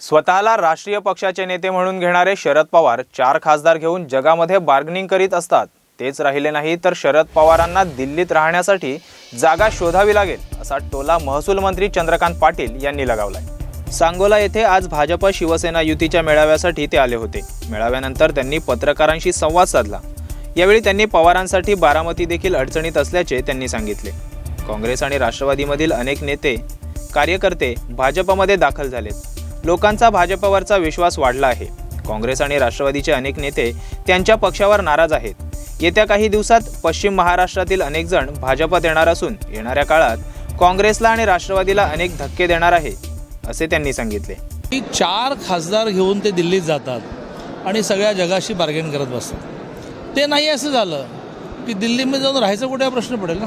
स्वतःला राष्ट्रीय पक्षाचे नेते म्हणून घेणारे शरद पवार चार खासदार घेऊन जगामध्ये बार्गनिंग करीत असतात. तेच राहिले नाही तर शरद पवारांना दिल्लीत राहण्यासाठी जागा शोधावी लागेल असा टोला महसूल मंत्री चंद्रकांत पाटील यांनी लगावलाय. सांगोला येथे आज भाजप शिवसेना युतीच्या मेळाव्यासाठी ते आले होते. मेळाव्यानंतर त्यांनी पत्रकारांशी संवाद साधला. यावेळी त्यांनी पवारांसाठी बारामती देखील अडचणीत असल्याचे त्यांनी सांगितले. काँग्रेस आणि राष्ट्रवादीमधील अनेक नेते कार्यकर्ते भाजपमध्ये दाखल झालेत. लोकांचा भाजपवरचा विश्वास वाढला आहे. काँग्रेस आणि राष्ट्रवादीचे अनेक नेते त्यांच्या पक्षावर नाराज आहेत. येत्या काही दिवसात पश्चिम महाराष्ट्रातील अनेक जण भाजपात येणार असून येणाऱ्या काळात काँग्रेसला आणि राष्ट्रवादीला अनेक धक्के देणार आहे असे त्यांनी सांगितले. की चार खासदार घेऊन ते दिल्लीत जातात आणि सगळ्या जगाशी बार्गेन करत बसतात. ते नाही असं झालं की दिल्लीमध्ये जाऊन राहायचं कुठे प्रश्न पडेल ना?